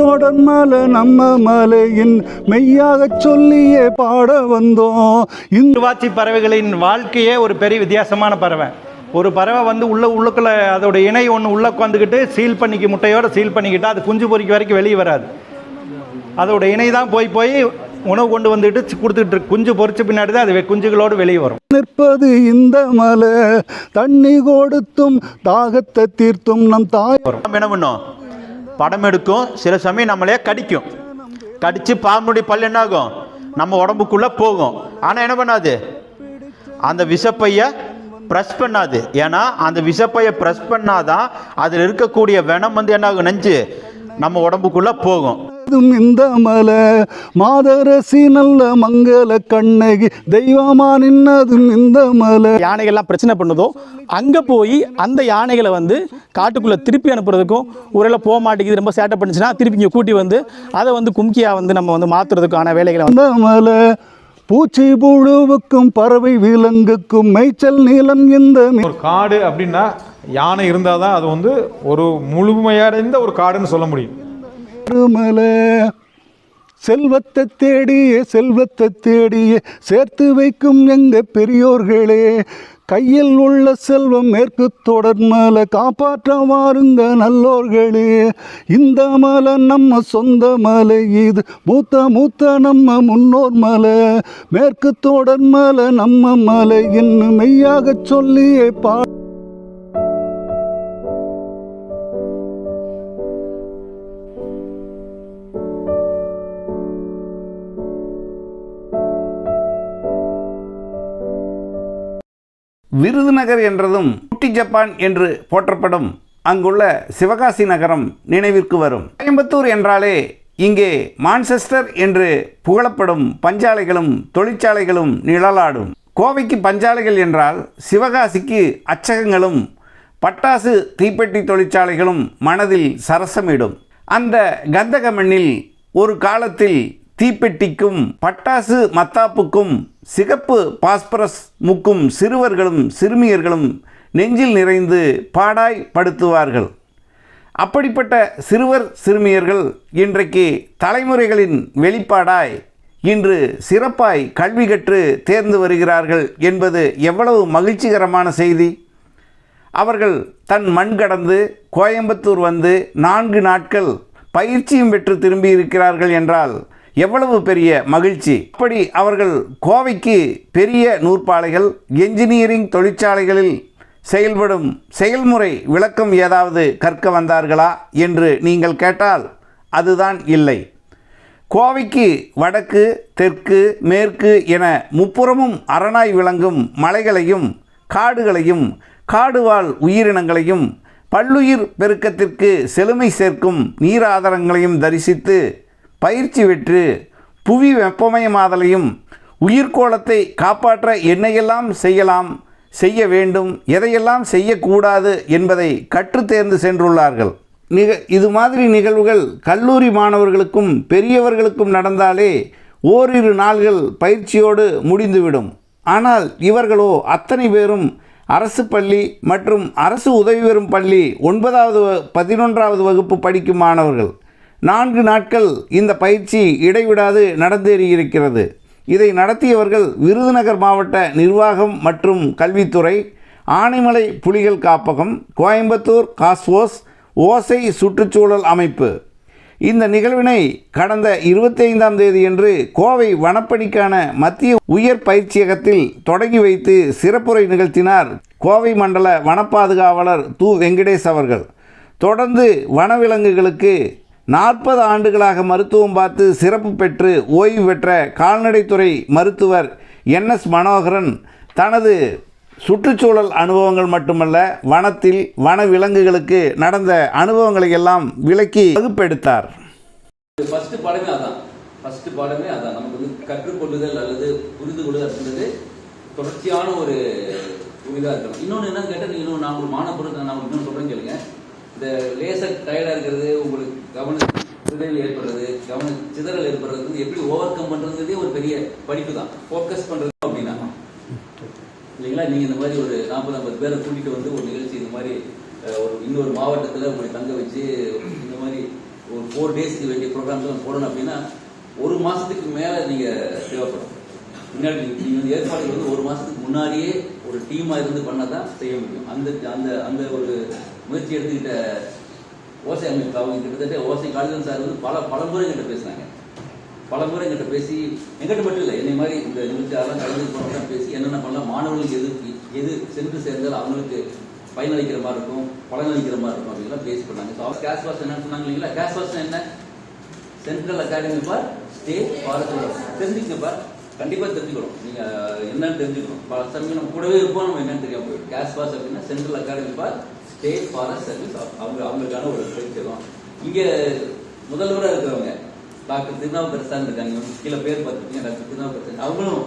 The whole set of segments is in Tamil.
தொடர் மலை நம்ம மலையின் மெய்யாக சொல்லியே பாட வந்தோம். இந்த இருவாச்சி பறவைகளின் வாழ்க்கையே ஒரு பெரிய வித்தியாசமான பறவை. ஒரு பறவை வந்து உள்ள உள்ளுக்குள்ள அதோட இணை ஒன்று உள்ள உட்காந்துக்கிட்டு சீல் பண்ணிக்கி முட்டையோட சீல் பண்ணிக்கிட்டு அது குஞ்சு பொறிக்க வரைக்கும் வெளியே வராது. அதோட இணை தான் போய் போய் உணவு கொண்டு வந்துட்டு கொடுத்துட்டு. குஞ்சு பொறிச்ச பின்னாடி தான் அது குஞ்சுகளோடு வெளியே வரும். நிற்பது இந்த மலை தண்ணி கொடுத்தும் தாகத்தை தீர்த்தும் நம் தாய் நம்ம என்ன பண்ணும்? படம் எடுக்கும் சில சமயம் நம்மளே கடிக்கும். கடித்து பாம்புடைய பல் என்ன ஆகும் நம்ம உடம்புக்குள்ளே போகும். ஆனால் என்ன பண்ணாது? அந்த விஷப்பையை ப்ரெஸ் பண்ணாது. ஏன்னா அந்த விஷப்பையை ப்ரெஸ் பண்ணாதான் அதில் இருக்கக்கூடிய வெனம் வந்து என்ன ஆகும் நெஞ்சு. நம்ம உடம்புக்குள்ளே போகும். அதும் இந்த மலை? மாதரசி நல்ல மங்கள கண்ணகி தெய்வமா நின்னதும் இந்த மலை? யானைகள்லாம் பிரச்சனை பண்ணுதோ அங்கே போய் அந்த யானைகளை வந்து காட்டுக்குள்ளே திருப்பி அனுப்புறதுக்கும் ஒருவேளை போக மாட்டேங்குது ரொம்ப சேட்டை பண்ணுச்சுன்னா திருப்பி இங்கே கூட்டி வந்து அதை வந்து கும்கியாக வந்து நம்ம வந்து மாற்றுறதுக்கான வேலைகளை வந்து இந்த மலை பூச்சி புழுவுக்கும் பறவை விலங்குக்கும் மேய்ச்சல் நீளம் இந்த மி- ஒரு காடு அப்படின்னா யானை இருந்தால் தான் அது வந்து ஒரு முழுமையடைந்த ஒரு காடுன்னு சொல்ல முடியும். மலை செல்வத்தை தேடியே செல்வத்தை தேடியே சேர்த்து வைக்கும் எங்க பெரியோர்களே. கையில் உள்ள செல்வம் மேற்கு தொடர் மலை காப்பாற்ற வாருங்க நல்லோர்களே. இந்த மலை நம்ம சொந்த மலை இது மூத்த மூத்த நம்ம முன்னோர் மலை. மேற்கு தொடர் மலை நம்ம மலை இன்னும் மெய்யாக சொல்லியே பா விருதுநகர் என்றதும் குட்டி ஜப்பான் என்று போற்றப்படும் அங்குள்ள சிவகாசி நகரம் நினைவிற்கு வரும். கோயம்புத்தூர் என்றாலே இங்கே மான்செஸ்டர் என்று புகழப்படும் பஞ்சாலைகளும் தொழிற்சாலைகளும் நிழலாடும். கோவைக்கு பஞ்சாலைகள் என்றால் சிவகாசிக்கு அச்சகங்களும் பட்டாசு தீப்பெட்டி தொழிற்சாலைகளும் மனதில் சரசமிடும். அந்த கந்தக மண்ணில் ஒரு காலத்தில் தீப்பெட்டிக்கும் பட்டாசு மத்தாப்புக்கும் சிகப்பு பாஸ்பரஸ் முக்கும் சிறுவர்களும் சிறுமியர்களும் நெஞ்சில் நிறைந்து பாடாய் படுத்துவார்கள். அப்படிப்பட்ட சிறுவர் சிறுமியர்கள் இன்றைக்கு தலைமுறைகளின் வெளிப்பாடாய் இன்று சிறப்பாய் கல்வி கற்று தேர்ந்து வருகிறார்கள் என்பது எவ்வளவு மகிழ்ச்சிகரமான செய்தி. அவர்கள் தன் மண் கடந்து கோயம்புத்தூர் வந்து நான்கு நாட்கள் பயிற்சியும் பெற்று திரும்பியிருக்கிறார்கள் என்றால் எவ்வளவு பெரிய மகிழ்ச்சி. அப்படி அவர்கள் கோவைக்கு பெரிய நூற்பாலைகள் என்ஜினியரிங் தொழிற்சாலைகளில் செயல்படும் செயல்முறை விளக்கம் ஏதாவது கற்க வந்தார்களா என்று நீங்கள் கேட்டால் அதுதான் இல்லை. கோவைக்கு வடக்கு தெற்கு மேற்கு என முப்புறமும் அரணாய் விளங்கும் மலைகளையும் காடுகளையும் காடுவாழ் உயிரினங்களையும் பல்லுயிர் பெருக்கத்திற்கு செழுமை சேர்க்கும் நீராதாரங்களையும் தரிசித்து பயிற்சி பெற்று புவி வெப்பமயமாதலையும் உயிர்கோளத்தை காப்பாற்ற என்னையெல்லாம் செய்யலாம் செய்ய வேண்டும் எதையெல்லாம் செய்யக்கூடாது என்பதை கற்றுத் தேர்ந்து சென்றுள்ளார்கள். நிக இது மாதிரி நிகழ்வுகள் கல்லூரி மாணவர்களுக்கும் பெரியவர்களுக்கும் நடந்தாலே ஓரிரு நாள்கள் பயிற்சியோடு முடிந்துவிடும். ஆனால் இவர்களோ அத்தனை பேரும் அரசு பள்ளி மற்றும் அரசு உதவி பெறும் பள்ளி ஒன்பதாவது வ- பதினொன்றாவது வகுப்பு படிக்கும் மாணவர்கள். நான்கு நாட்கள் இந்த பயிற்சி இடைவிடாது நடந்தேறியிருக்கிறது இதை நடத்தியவர்கள் விருதுநகர் மாவட்ட நிர்வாகம் மற்றும் கல்வித்துறை ஆனைமலை புலிகள் காப்பகம் கோயம்புத்தூர் காஸ்வோஸ் ஓசை சுற்றுச்சூழல் அமைப்பு. இந்த நிகழ்வினை கடந்த இருபத்தைந்தாம் தேதியன்று கோவை வனப்பணிக்கான மத்திய உயர் பயிற்சியகத்தில் தொடங்கி வைத்து சிறப்புரை நிகழ்த்தினார் கோவை மண்டல வனப்பாதுகாவலர் து வெங்கடேஷ் அவர்கள். தொடர்ந்து வனவிலங்குகளுக்கு நாற்பது ஆண்டுகளாக மருத்துவம் பார்த்து சிறப்பு பெற்று ஓய்வு பெற்ற கால்நடைத்துறை மருத்துவர் என் எஸ் மனோகரன் தனது சுற்றுச்சூழல் அனுபவங்கள் மட்டுமல்ல வனத்தில் வன விலங்குகளுக்கு நடந்த அனுபவங்களை எல்லாம் விலக்கி வகுப்பெடுத்தார். ஃபஸ்ட்டு பாடமே அதான். ஃபஸ்ட்டு பாடமே அதான். நமக்கு வந்து கற்றுக்கொள்ளுதல் அல்லது புரிந்து கொள்ளுதல் அப்படின்றது தொடர்ச்சியான ஒரு இதாக இருக்கணும் இன்னொன்று என்னன்னு கேட்டால் நீங்கள் இன்னும் நான் ஒரு மாணவர்கள் நான் இன்னொன்று இன்னும் சொல்கிறேன் கேளுங்க. இந்த லேசர் டயர்டாக இருக்கிறது உங்களுக்கு கவன சிதறல் ஏற்படுறது கவன சிதறல் ஏற்படுறது எப்படி ஓவர் கம் பண்ணுறதுன்றதே ஒரு பெரிய படிப்பு தான் ஃபோக்கஸ் பண்ணுறது அப்படின்னா. இல்லைங்களா? நீங்கள் இந்த மாதிரி ஒரு நாற்பது ஐம்பது பேரை கூட்டிகிட்டு வந்து ஒரு நிகழ்ச்சி இந்த மாதிரி ஒரு இன்னொரு மாவட்டத்தில் உங்களை தங்க வச்சு இந்த மாதிரி ஒரு ஃபோர் டேஸ்க்கு வேண்டிய ப்ரோக்ராம்ஸ் போடணும் அப்படின்னா ஒரு மாசத்துக்கு மேல நீங்க தேவைப்படும். முன்னாடி நீங்க வந்து ஏற்பாடுகள் வந்து ஒரு மாசத்துக்கு முன்னாடியே ஒரு டீமா இருந்து பண்ணாதான் செய்ய முடியும். அந்த அந்த அந்த ஒரு முயற்சி எடுத்துக்கிட்ட ஓசை அமைப்பு அவங்க கிட்டத்தட்ட ஓசை காளிதன் சார் வந்து பல பல முறை எங்கிட்ட பேசினாங்க. பல முறை எங்கிட்ட பேசி எங்கிட்ட மட்டும் இல்லை என்னை மாதிரி இந்த நிகழ்ச்சியாரெல்லாம் கலந்து போனவங்க பேசி என்னென்ன பண்ணலாம் மாணவர்களுக்கு எது எது சென்று சேர்ந்தால் அவங்களுக்கு பயனளிக்கிற மாதிரி இருக்கும் பலனளிக்கிற மாதிரி இருக்கும் அப்படின்லாம் பேசி பண்ணாங்க. ஸோ கேஷ் வாஷ் என்னன்னு சொன்னாங்க இல்லைங்களா? கேஷ் வாஷ் என்ன? Central academy for state forest தெரிஞ்சுக்கங்க பார் கண்டிப்பாக தெரிஞ்சுக்கணும். நீங்கள் என்னன்னு தெரிஞ்சுக்கணும். பல சமயம் நம்ம கூடவே இருப்போம் நம்ம என்னன்னு தெரியாம போயிடும். கேஷ் வாஷ் அப்படின்னா central academy for state forest service அவங்க அவங்களுக்கான ஒரு பயிற்சியம் இங்கே முதல்வராக இருக்கிறவங்க டாக்டர் திருநாவுக்கரசு சார் இருக்காங்க. கீழே பேர் பார்த்துருக்கீங்க டாக்டர் திருநாவுக்கரசு. அவங்களும்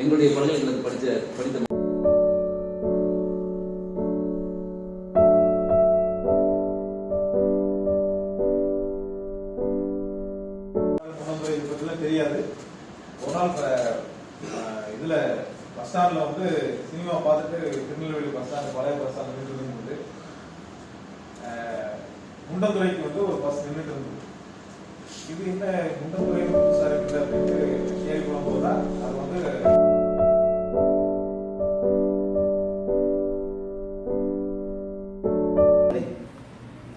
எங்களுடைய பல்கலைக்கழகத்தில் படித்த படித்த கொண்டு இது தெரியாது. ஒரு நாள் இதில் பஸ் ஸ்டாண்டில் வந்து சினிமா பார்த்துட்டு திருநெல்வேலி பஸ் ஸ்டாண்ட் பழைய பஸ் ஸ்டாண்ட் குண்டந்துறைக்கு வந்து ஒரு பஸ் நின்றுட்டு இருந்தது. இது என்ன முண்டந்துறை புதுசாக இருக்குது அப்படின்ட்டு கேள்வி போகும்போது தான் அது வந்து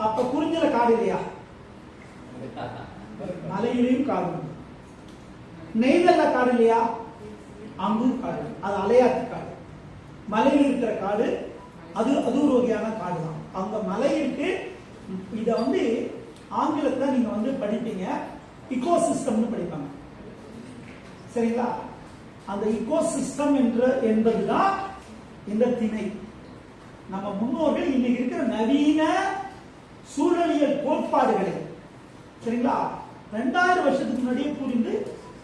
அப்ப குறிஞ்சல காடு இல்லையா? மலையிலையும் காடு நெய்தல்ல காடு இல்லையா? அங்கும் காடு அது அலையாத்து காடு. மலையில் இருக்கிற காடு அது அது ஒரு வகையான காடு தான் அந்த மலை இதை வந்து ஆங்கிலத்தில் நீங்க வந்து படிப்பீங்க இக்கோ சிஸ்டம்னு படிப்பாங்க. சரிங்களா? அந்த இக்கோ சிஸ்டம் என்ற என்பதுதான் இந்த திணை. நம்ம முன்னோர்கள் இன்னைக்கு இருக்கிற நவீன சூழலியல் கோட்பாடுகளை சரிங்களா? ரெண்டாயிரம் வருஷத்துக்கு முன்னாடியே புரிந்து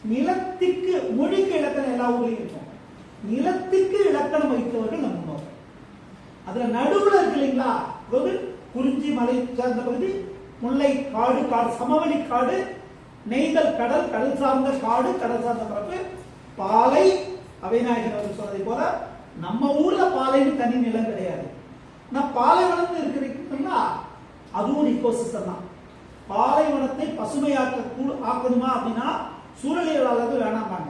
நிலத்திற்கு மொழிக்கு இலக்கணம் எல்லா ஊர்லையும் இருக்கும். நிலத்திற்கு இலக்கணம் வைத்தவர்கள் நம்ம முன்னோர்கள். அதுல நடுவுல இருக்கு இல்லைங்களா? குறிஞ்சி மலை சார்ந்த பகுதி முல்லை காடு காடு சமவெளி காடு நெய்தல் கடல் கடல் சார்ந்த காடு கடல் சார்ந்த பரப்பு பாலை அவைநாயகர் அவர்கள் சொன்னதை போல நம்ம ஊர்ல பாலைன்னு தனி நிலம் கிடையாது. நான் பாலைவனம்னு இருக்கிறீங்களா அதுவும் ஒரு இக்கோசிஸ்டம் தான். பாலைவனத்தை பசுமையாக்க ஆக்கணுமா அப்படின்னா சூழலியலாளர்கள் வேணாமாங்க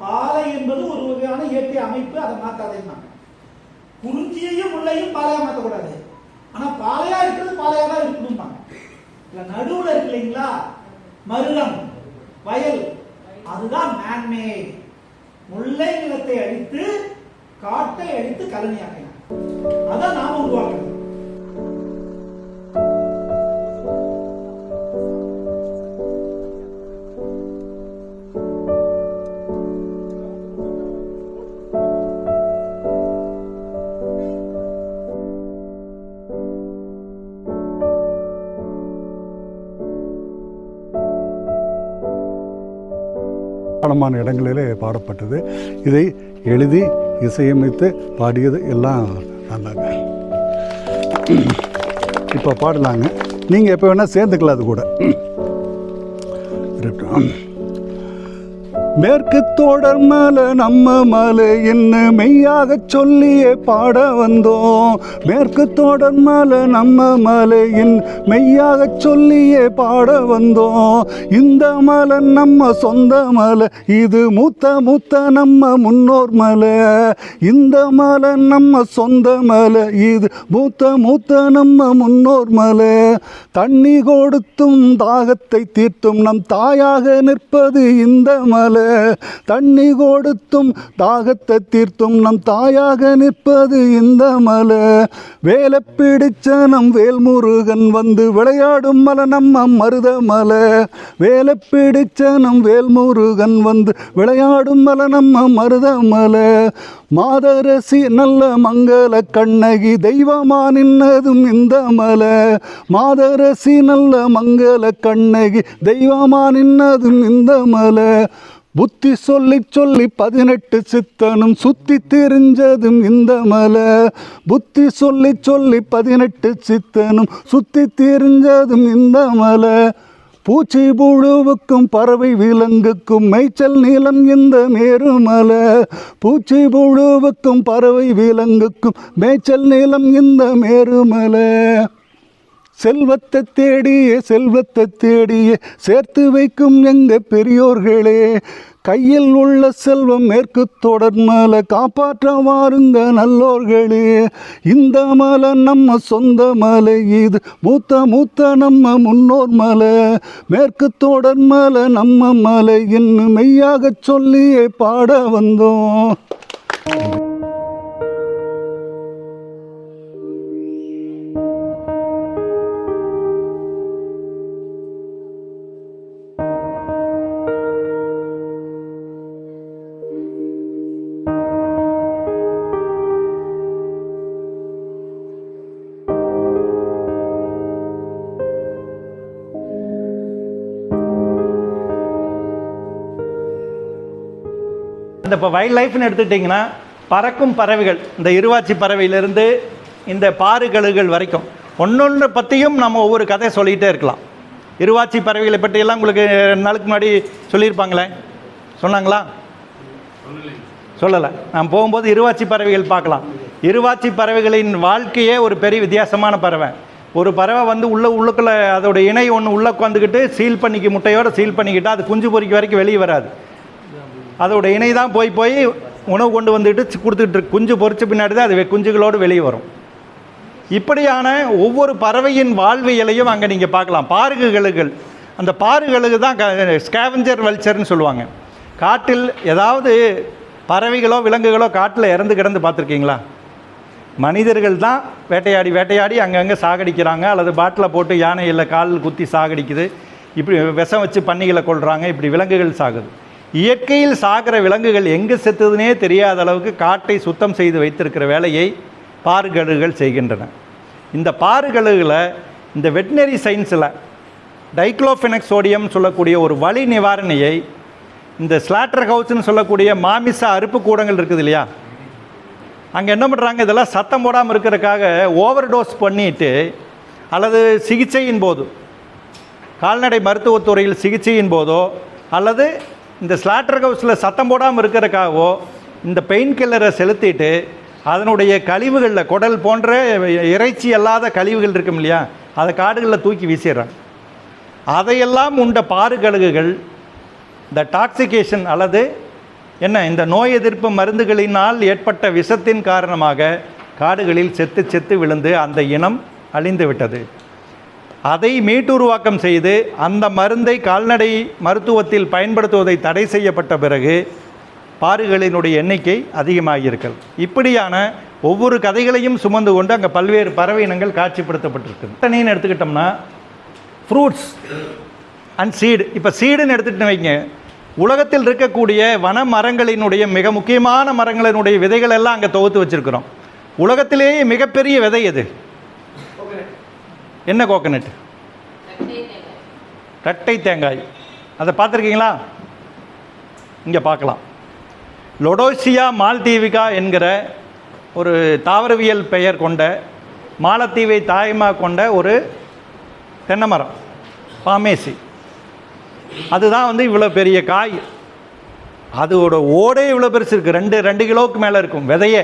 பாலை என்பது ஒரு வகையான இயற்கை அமைப்பு அதை மாத்தாதேன்னாங்க குறிஞ்சியையும் முல்லையும் பாலையா மாற்றக்கூடாது ஆனா பாலையா இருக்கிறது பாலையா தான் இருக்கணும்பாங்க. இல்ல நடுவுல இருக்கு இல்லைங்களா? மருதம் வயல். அதுதான் மேன்மே முல்லை நிலத்தை அழித்து காட்டை அழித்து கலனியாக்கினாங்க அதான் நாம உருவாக்கணும் பலமான இடங்களிலே பாடப்பட்டது. இதை எழுதி இசையமைத்து பாடியது எல்லாம் நான்தாங்க இப்போ பாடலாங்க. நீங்கள் எப்போ வேணால் சேர்ந்துக்கலாம் அது கூட. இருக்கட்டும். மேற்கு தோடர் மலை நம்ம மலை என்ன மெய்யாக சொல்லியே பாட வந்தோம். மேற்கு தோடர் மலை நம்ம மலையின் மெய்யாக சொல்லியே பாட வந்தோம். இந்த மலை நம்ம சொந்த மலை இது மூத்த மூத்த நம்ம முன்னோர் மலை. இந்த மலை நம்ம சொந்த மலை இது மூத்த மூத்த நம்ம முன்னோர் மலை. தண்ணி கொடுத்தும் தாகத்தை தீர்த்தும் நம் தாயாக நிற்பது இந்த மலை. தண்ணி கொடுத்தும் தாகத்தை தீர்த்தும் நம் தாயாக நிற்பது இந்த மலை. வேலை பிடிச்ச நம் வேல்முருகன் வந்து விளையாடும் மலை நம்ம மருத மலை. வேலை பிடிச்ச நம் வேல்முருகன் வந்து விளையாடும் மலை நம்ம மருத மலை. மாதரசி நல்ல மங்கள கண்ணகி தெய்வமா நின்னதும் இந்த மலை. மாதரசி நல்ல மங்கள கண்ணகி தெய்வமா நின்னதும் இந்த மலை. புத்தி சொல்லி சொல்லி பதினெட்டு சித்தனும் சுத்தி தெரிஞ்சதும் இந்த மலை. புத்தி சொல்லி சொல்லி பதினெட்டு சித்தனும் சுத்தி தெரிஞ்சதும் இந்த மலை. பூச்சி புழுவுக்கும் பறவை விலங்குக்கும் மேய்ச்சல் நீளம் இந்த மேருமலை பூச்சி புழுவுக்கும் பறவை விலங்குக்கும் மேய்ச்சல் நீளம் இந்த மேருமலை செல்வத்தை தேடியே செல்வத்தை தேடியே சேர்த்து வைக்கும் எங்க பெரியோர்களே கையில் உள்ள செல்வம் மேற்கு தொடர் மலை காப்பாற்ற வாருங்க நல்லோர்களே. இந்த மலை நம்ம சொந்த மலை இது மூத்த மூத்த நம்ம முன்னோர் மலை. மேற்கு தொடர் மலை நம்ம மலை என்று மெய்யாக சொல்லியே பாட வந்தோம். இந்த இப்போ வைல்ட் லைஃப்னு எடுத்துக்கிட்டிங்கன்னா பறக்கும் பறவைகள் இந்த இருவாச்சி பறவையிலிருந்து இந்த பாறுகழுகள் வரைக்கும் ஒன்னொன்று பற்றியும் நம்ம ஒவ்வொரு கதை சொல்லிகிட்டே இருக்கலாம். இருவாச்சி பறவைகளை பற்றியெல்லாம் உங்களுக்கு ரெண்டு நாளுக்கு முன்னாடி சொல்லியிருப்பாங்களே? சொன்னாங்களா? சொல்லலை. நான் போகும்போது இருவாச்சி பறவைகள் பார்க்கலாம். இருவாச்சி பறவைகளின் வாழ்க்கையே ஒரு பெரிய வித்தியாசமான பறவை. ஒரு பறவை வந்து உள்ள உள்ளுக்குள்ளே அதோட இணை ஒன்று உள்ளே உட்காந்துக்கிட்டு சீல் பண்ணிக்கு முட்டையோட சீல் பண்ணிக்கிட்டால் அது குஞ்சு பொறிக்க வரைக்கும் வெளியே வராது. அதோட இணை தான் போய் போய் உணவு கொண்டு வந்துட்டு கொடுத்துட்டு குஞ்சு பொறிச்ச பின்னாடி தான் அது குஞ்சுகளோடு வெளியே வரும். இப்படியான ஒவ்வொரு பறவையின் வாழ்வியலையும் அங்கே நீங்கள் பார்க்கலாம். பாருகுகளுகள் அந்த பாருகளுக்கு தான் ஸ்கேவஞ்சர் வல்ச்சர்னு சொல்லுவாங்க. காட்டில் ஏதாவது பறவைகளோ விலங்குகளோ காட்டில் இறந்து கிடந்து பார்த்துருக்கீங்களா? மனிதர்கள் தான் வேட்டையாடி வேட்டையாடி அங்கங்கே சாகடிக்கிறாங்க. அல்லது பாட்டில் போட்டு யானையில் கால் குத்தி சாகடிக்குது. இப்படி விஷம் வச்சு பன்னிகளை கொள்கிறாங்க இப்படி விலங்குகள் சாகுது. இயற்கையில் சாகிற விலங்குகள் எங்கே செத்துதுனே தெரியாத அளவுக்கு காட்டை சுத்தம் செய்து வைத்திருக்கிற வேலையை பாறுகழுகுகள் செய்கின்றன. இந்த பாறுகழுகில் இந்த வெட்டினரி சயின்ஸில் டைக்ளோஃபெனக் சோடியம் சொல்லக்கூடிய ஒரு வழி நிவாரணியை இந்த ஸ்லாட்டர் ஹவுஸ்ன்னு சொல்லக்கூடிய மாமிச அறுப்பு கூடங்கள் இருக்குது இல்லையா? அங்கே என்ன பண்ணுறாங்க இதெல்லாம் சத்தம் போடாமல் இருக்கிறதுக்காக ஓவர் டோஸ் பண்ணிட்டு அல்லது சிகிச்சையின் போது கால்நடை மருத்துவத்துறையில் சிகிச்சையின் போதோ அல்லது இந்த ஸ்லாட்டர் ஹவுஸில் சத்தம் போடாமல் இருக்கிறதுக்காகவோ இந்த பெயின் கில்லரை செலுத்திட்டு அதனுடைய கழிவுகளில் குடல் போன்ற இறைச்சி அல்லாத கழிவுகள் இருக்கும் இல்லையா அதை காடுகளில் தூக்கி வீசிடுறாங்க. அதையெல்லாம் உண்ட பாறு கழுகுகள் இந்த டாக்ஸிகேஷன் அல்லது என்ன இந்த நோய் எதிர்ப்பு மருந்துகளினால் ஏற்பட்ட விஷத்தின் காரணமாக காடுகளில் செத்து செத்து விழுந்து அந்த இனம் அழிந்து விட்டது அதை மீட்டுருவாக்கம் செய்து அந்த மருந்தை கால்நடை மருத்துவத்தில் பயன்படுத்துவதை தடை செய்யப்பட்ட பிறகு பாறுகளினுடைய எண்ணிக்கை அதிகமாகியிருக்கிறது இப்படியான ஒவ்வொரு கதைகளையும் சுமந்து கொண்டு அங்கே பல்வேறு பறவை இனங்கள் காட்சிப்படுத்தப்பட்டிருக்கு தனின்னு எடுத்துக்கிட்டோம்னா ஃப்ரூட்ஸ் அண்ட் சீடு இப்போ சீடுன்னு எடுத்துகிட்டு வைங்க. உலகத்தில் இருக்கக்கூடிய வன மரங்களினுடைய மிக முக்கியமான மரங்களினுடைய விதைகள் எல்லாம் அங்கே தொகுத்து வச்சுருக்கிறோம். உலகத்திலேயே மிகப்பெரிய விதை எது? என்ன கோகனட் ரெட்டை தேங்காய். அதை பார்த்துருக்கீங்களா? இங்கே பார்க்கலாம். லொடோசியா மால்தீவிகா என்கிற ஒரு தாவரவியல் பெயர் கொண்ட மாலத்தீவை தாயமாக கொண்ட ஒரு தென்னை மரம் பாமேசி. அதுதான் வந்து இவ்வளோ பெரிய காய். அதோட ஓடே இவ்வளோ பெருசு இருக்குது ரெண்டு ரெண்டு கிலோவுக்கு மேலே இருக்கும் விதையே.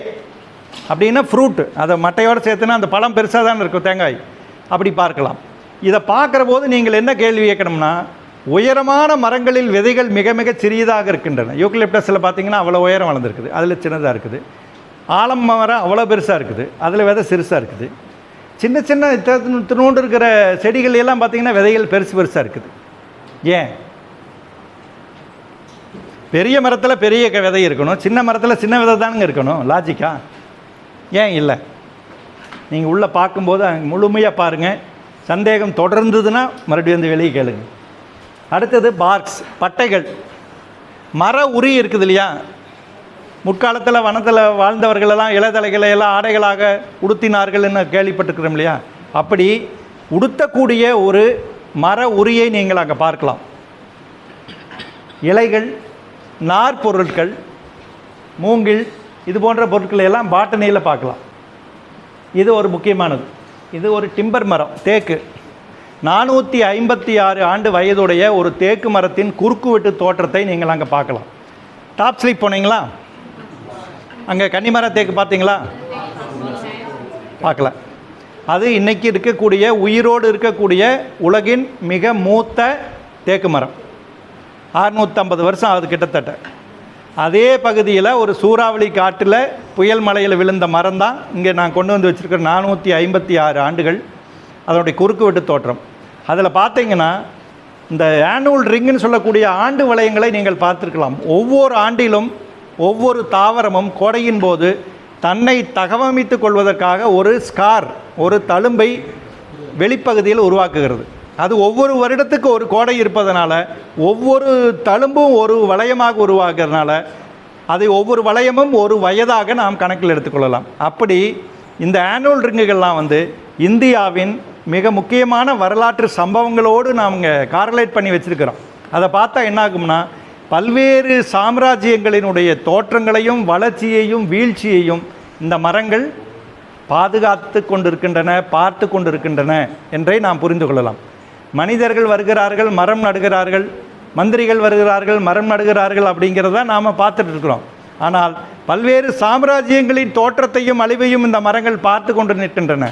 அப்படின்னா ஃப்ரூட்டு அதை மட்டையோடு சேர்த்துனா அந்த பழம் பெருசாக தானே இருக்கும் தேங்காய். அப்படி பார்க்கலாம். இதை பார்க்குற போது நீங்கள் என்ன கேள்வி கேட்கணும்னா உயரமான மரங்களில் விதைகள் மிக மிக சிறியதாக இருக்கின்றன. யூக்லிப்டஸில் பார்த்தீங்கன்னா அவ்வளோ உயரம் வளர்ந்துருக்குது. அதில் சின்னதாக இருக்குது. ஆலம் மரம் அவ்வளோ பெருசாக இருக்குது. அதில் விதை சிறுசாக இருக்குது. சின்ன சின்ன திருநூண்டு இருக்கிற செடிகள் எல்லாம் பார்த்தீங்கன்னா விதைகள் பெருசு பெருசாக இருக்குது. ஏன்? பெரிய மரத்தில் பெரிய க- விதை இருக்கணும். சின்ன மரத்தில் சின்ன விதை தானுங்க இருக்கணும். லாஜிக்கா? ஏன் இல்லை? நீங்கள் உள்ளே பார்க்கும்போது முழுமையாக பாருங்கள் சந்தேகம் தொடர்ந்ததுன்னா மறுபடியும் வந்து வெளியே கேளுங்க. அடுத்தது பார்க்ஸ் பட்டைகள். மர உரி இருக்குது இல்லையா? முற்காலத்தில் வனத்தில் வாழ்ந்தவர்களெல்லாம் இளதலைகளை எல்லாம் ஆடைகளாக உடுத்தினார்கள்னு கேள்விப்பட்டிருக்கிறோம் இல்லையா? அப்படி உடுத்தக்கூடிய ஒரு மர உரியை நீங்கள் அங்கே பார்க்கலாம். இலைகள் நார்பொருட்கள் மூங்கில் இது போன்ற பொருட்களை எல்லாம் பாட்டனியில் பார்க்கலாம். இது ஒரு முக்கியமானது. இது ஒரு டிம்பர் மரம் தேக்கு. நானூற்றி ஐம்பத்தி ஆறு ஆண்டு வயதுடைய ஒரு தேக்கு மரத்தின் குறுக்குவெட்டு தோற்றத்தை நீங்கள் அங்கே பார்க்கலாம். டாப் ஸ்லீப் போனீங்களா? அங்கே கன்னிமர தேக்கு பார்த்தீங்களா? பார்க்கல. அது இன்னைக்கு இருக்கக்கூடிய உயிரோடு இருக்கக்கூடிய உலகின் மிக மூத்த தேக்கு மரம். அறுநூற்றம்பது வருஷம் ஆகுது கிட்டத்தட்ட. அதே பகுதியில் ஒரு சூறாவளி காட்டில் புயல் மலையில் விழுந்த மரம் தான் இங்கே நான் கொண்டு வந்து வச்சுருக்கிற நானூற்றி ஐம்பத்தி ஆறு ஆண்டுகள் அதனுடைய குறுக்குவெட்டு தோற்றம். அதில் பார்த்தீங்கன்னா இந்த ஆனுவல் ரிங்குன்னு சொல்லக்கூடிய ஆண்டு வளையங்களை நீங்கள் பார்த்துருக்கலாம். ஒவ்வொரு ஆண்டிலும் ஒவ்வொரு தாவரமும் கோடையின் போது தன்னை தகவமைத்து கொள்வதற்காக ஒரு ஸ்கார் ஒரு தழும்பை வெளிப்பகுதியில் உருவாக்குகிறது. அது ஒவ்வொரு வருடத்துக்கு ஒரு கோடை இருப்பதனால ஒவ்வொரு தழும்பும் ஒரு வளையமாக உருவாகிறதுனால அதை ஒவ்வொரு வளையமும் ஒரு வயதாக நாம் கணக்கில் எடுத்துக்கொள்ளலாம். அப்படி இந்த ஆனுவல் ரிங்குகள்லாம் வந்து இந்தியாவின் மிக முக்கியமான வரலாற்று சம்பவங்களோடு நாம் இங்கே காரலேட் பண்ணி வச்சுருக்கிறோம். அதை பார்த்தா என்னாகும்னா பல்வேறு சாம்ராஜ்யங்களினுடைய தோற்றங்களையும் வளர்ச்சியையும் வீழ்ச்சியையும் இந்த மரங்கள் பாதுகாத்து கொண்டிருக்கின்றன பார்த்து கொண்டிருக்கின்றன என்றே நாம் புரிந்து கொள்ளலாம். மனிதர்கள் வருகிறார்கள் மரம் நடுகிறார்கள் மந்திரிகள் வருகிறார்கள் மரம் நடுகிறார்கள் அப்படிங்கிறத நாம் பார்த்துட்டு இருக்கிறோம். ஆனால் பல்வேறு சாம்ராஜ்யங்களின் தோற்றத்தையும் அழிவையும் இந்த மரங்கள் பார்த்து கொண்டு நிற்கின்றன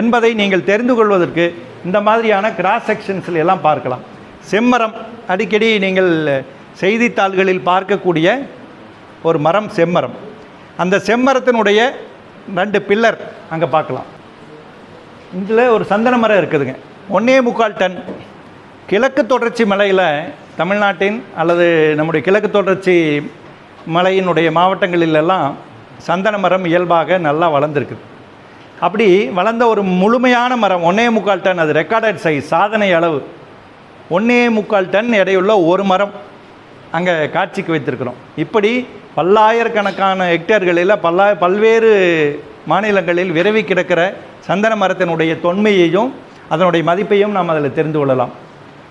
என்பதை நீங்கள் தெரிந்து கொள்வதற்கு இந்த மாதிரியான கிராஸ் செக்ஷன்ஸில் எல்லாம் பார்க்கலாம். செம்மரம் அடிக்கடி நீங்கள் செய்தித்தாள்களில் பார்க்கக்கூடிய ஒரு மரம் செம்மரம். அந்த செம்மரத்தினுடைய ரெண்டு பில்லர் அங்கே பார்க்கலாம். இதில் ஒரு சந்தன மரம் இருக்குதுங்க. ஒன்னே முக்கால் டன். கிழக்கு தொடர்ச்சி மலையில் தமிழ்நாட்டின் அல்லது நம்முடைய கிழக்கு தொடர்ச்சி மலையினுடைய மாவட்டங்களிலெல்லாம் சந்தன மரம் இயல்பாக நல்லா வளர்ந்துருக்குது. அப்படி வளர்ந்த ஒரு முழுமையான மரம் ஒன்னே முக்கால் டன் அது ரெக்கார்டட் சைஸ் சாதனை அளவு. ஒன்னே முக்கால் டன் எடையுள்ள ஒரு மரம் அங்கே காட்சிக்கு வைத்திருக்கிறோம். இப்படி பல்லாயிரக்கணக்கான ஹெக்டேர்களில் பல்லா பல்வேறு மாநிலங்களில் விரவி கிடக்கிற சந்தன மரத்தினுடைய தொன்மையையும் அதனுடைய மதிப்பையும் நாம் அதில் தெரிந்து கொள்ளலாம்.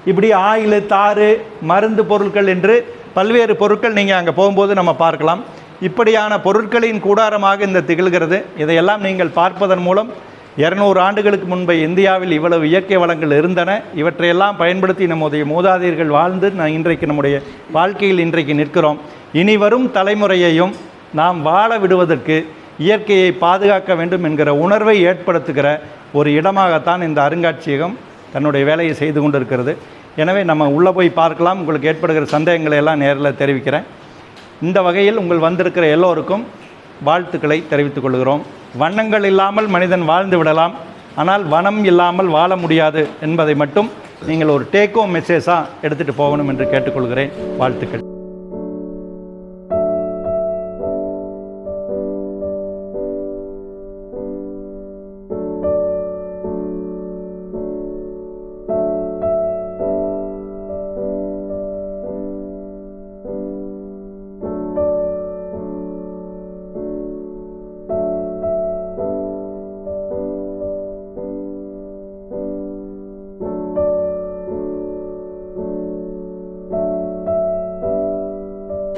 இப்படி ஆயில் தாறு மருந்து பொருட்கள் என்று பல்வேறு பொருட்கள் நீங்கள் அங்கே போகும்போது நம்ம பார்க்கலாம். இப்படியான பொருட்களின் கூடாரமாக இந்த திகழ்கிறது. இதையெல்லாம் நீங்கள் பார்ப்பதன் மூலம் இரநூறு ஆண்டுகளுக்கு முன்பு இந்தியாவில் இவ்வளவு இயற்கை வளங்கள் இருந்தன. இவற்றையெல்லாம் பயன்படுத்தி நம்முடைய மூதாதையர்கள் வாழ்ந்து நான் இன்றைக்கு நம்முடைய வாழ்க்கையில் இன்றைக்கு நிற்கிறோம். இனி வரும் தலைமுறையையும் நாம் வாழ விடுவதற்கு இயற்கையை பாதுகாக்க வேண்டும் என்கிற உணர்வை ஏற்படுத்துகிற ஒரு இடமாகத்தான் இந்த அருங்காட்சியகம் தன்னுடைய வேலையை செய்து கொண்டிருக்கிறது. எனவே நம்ம உள்ளே போய் பார்க்கலாம். உங்களுக்கு ஏற்படுகிற சந்தேகங்களை எல்லாம் நேரில் தெரிவிக்கிறேன். இந்த வகையில் உங்கள் வந்திருக்கிற எல்லோருக்கும் வாழ்த்துக்களை தெரிவித்துக் கொள்கிறோம். வண்ணங்கள் இல்லாமல் மனிதன் வாழ்ந்து விடலாம். ஆனால் வனம் இல்லாமல் வாழ முடியாது என்பதை மட்டும் நீங்கள் ஒரு டேக் ஹோம் மெசேஜாக எடுத்துகிட்டு போகணும் என்று கேட்டுக்கொள்கிறேன். வாழ்த்துக்கள்.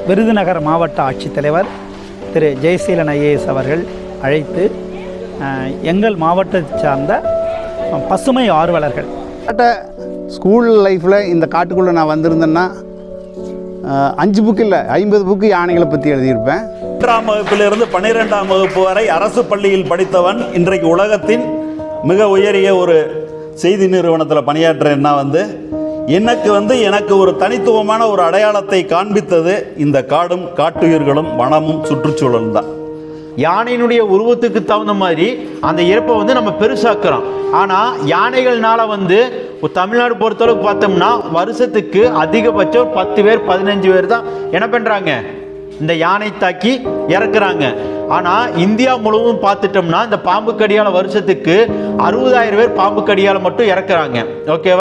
விருதுநகர் மாவட்ட ஆட்சித்தலைவர் திரு ஜெயசீலன் ஐஏஎஸ் அவர்கள் அழைத்து எங்கள் மாவட்டத்தை சார்ந்த பசுமை ஆர்வலர்கள். ஸ்கூல் லைஃப்பில் இந்த காட்டுக்குள்ளே நான் வந்திருந்தேன்னா அஞ்சு புக்கு இல்லை ஐம்பது புக்கு யானைகளை பற்றி எழுதியிருப்பேன். ஒன்றாம் வகுப்பிலிருந்து பன்னிரெண்டாம் வகுப்பு வரை அரசு பள்ளியில் படித்தவன் இன்றைக்கு உலகத்தின் மிக உயரிய ஒரு செய்தி நிறுவனத்தில் பணியாற்றுறேன்னா வந்து எனக்கு வந்து எனக்கு ஒரு தனித்துவமான ஒரு அடையாளத்தை காண்பித்தது இந்த காடும் காட்டுயிர்களும் வனமும் சுற்றுச்சூழலும் தான். யானையினுடைய உருவத்துக்கு தகுந்த மாதிரி அந்த இறப்பை வந்து நம்ம பெருசாக்குறோம். ஆனால் யானைகள்னால வந்து தமிழ்நாடு பொறுத்தளவுக்கு பார்த்தோம்னா வருஷத்துக்கு அதிகபட்சம் ஒரு பத்து பேர் பதினஞ்சு பேர் தான் என்ன பண்ணுறாங்க இந்த யானை தாக்கி இறக்குறாங்க. ஆனால் இந்தியா முழுவதும் பார்த்துட்டோம்னா இந்த பாம்பு கடியால் வருஷத்துக்கு அறுபதாயிரம் பேர் பாம்பு கடியால் மட்டும் இறக்குறாங்க. ஓகேவா?